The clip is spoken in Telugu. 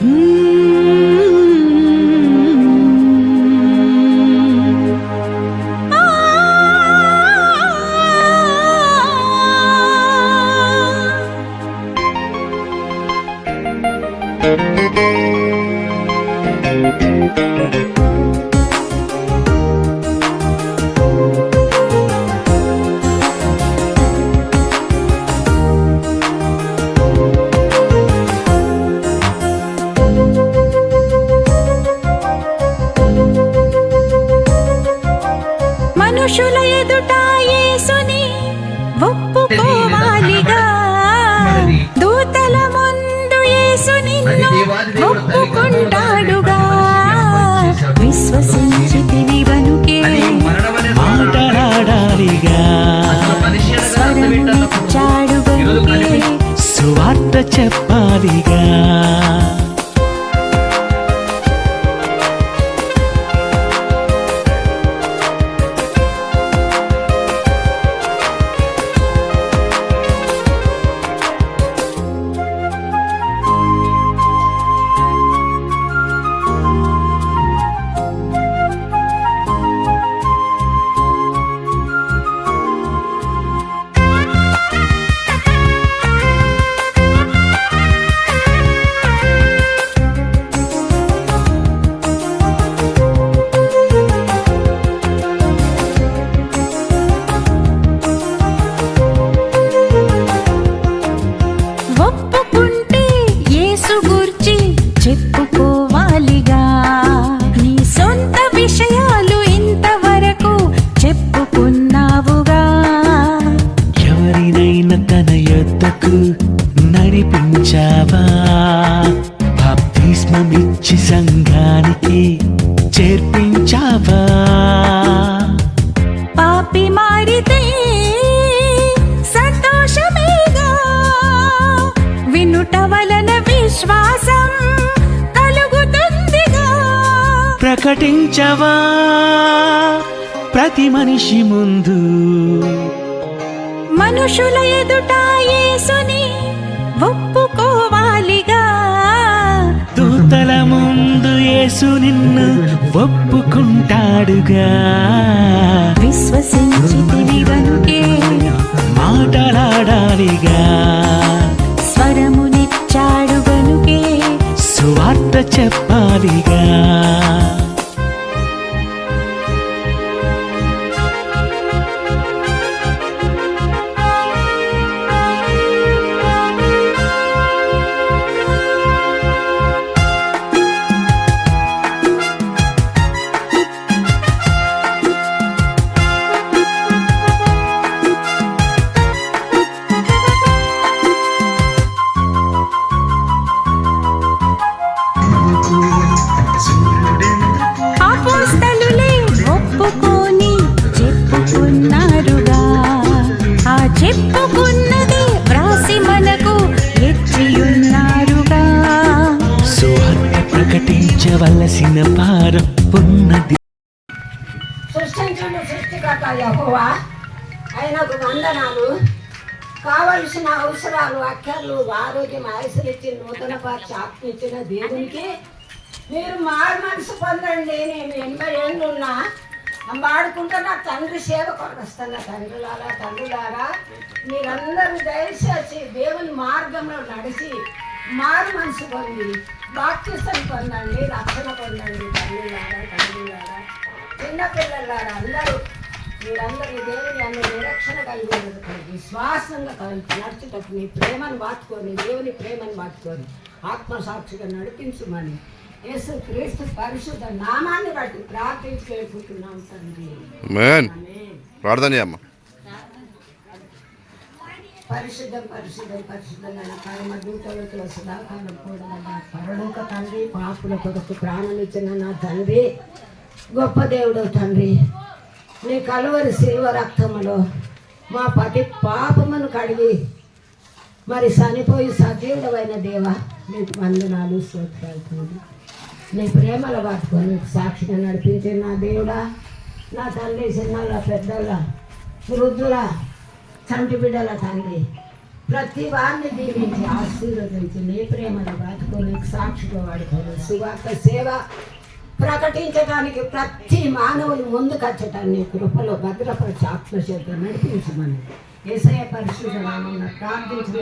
Mm. మనుషుల ఎదుట యేసుని ఒప్పుకోవాలిగా. దూతల ముందు యేసు నిన్ను ఒప్పుకుంటాడుగా. విశ్వసించితివి వనుకే మాటలాడాలిగా. స్వరమునిచ్చాడు వనుకే సువార్త చెప్పాలిగా. వలన విశ్వాసం కలుగుతుందిగా. ప్రకటించవా ప్రతి మనిషి ముందు? మనుషుల ఎదుట యేసుని ఒప్పుకోవాలిగా. దూతల ముందు యేసు నిన్ను ఒప్పుకుంటాడుగా. విశ్వసించితివి గనుకే మాటలాడాలిగా. స్వరమునిచ్చాడు చెప్పాలిగా ప్రపంచంలో సృష్టికర్త యహోవా. ఆయనకు వందనాలు. కావలసిన అవసరాలు అక్కర్లు ఆరోగ్యం ఆయుసరిచ్చి నూతన పరిచి ఆత్మించిన దేవునికి మీరు మారు మనసు పొందండి. నేను ఎనభై ఏళ్ళు ఉన్నా వాడుకుంటే నా తండ్రి సేవ కొరకు వస్తున్న తండ్రులారా తండ్రులారా మీరందరూ దయచేసి దేవుని మార్గంలో నడిచి మారు మనసు పొంది బాప్తిసం పొందండి రక్షణ పొందండి తండ్రులారా తండ్రులారా. చిన్నపిల్లలారా అందరూ మీరందరూ దేవుని అన్ని నిరక్షణ కలిగి విశ్వాసంగా కలిసి నడుచుటకు నీ ప్రేమను బాటుకొని దేవుని ప్రేమను బాటుకొని ఆత్మసాక్షిగా నడిపించుమని యేసు క్రీస్తు పరిశుద్ధ నామాన్ని బట్టి ప్రార్థించి వేడుకుంటున్నాం తండ్రి. ప్రార్థన పరిశుద్ధం పరిశుద్ధం పరిశుద్ధమైన పరమ దూతలతో సదాకాలం కూడా పరలోక తండ్రి పాపుల కొరకు ప్రాణమిచ్చిన నా తండ్రి. గొప్ప దేవుడు తండ్రి. నీ కలువరి శిల్వ రక్తములో మా పతి పాపమును కడిగి మరి చనిపోయి సజీవుడమైన దేవ నీకు వందనాలు స్తోత్రాలు నీ ప్రేమల పట్టుకొని సాక్షిగా నడిపించే నా దేవుడా నా తల్లి చిన్నల పెద్దల వృద్ధుల చంటి బిడ్డల తండ్రి. ప్రతి వారిని దీవించి ఆశీర్వదించి నీ ప్రేమను బ్రతుకుని సాక్షిగా వాడుకోరు సువార్త సేవ ప్రకటించడానికి ప్రతి మానవుని ముందుకొచ్చటాన్ని కృపలో భద్రపరిచి ఆత్మచేత నడిపించమని ఏసయ పరిశుద్ధ నామమున ప్రార్థించి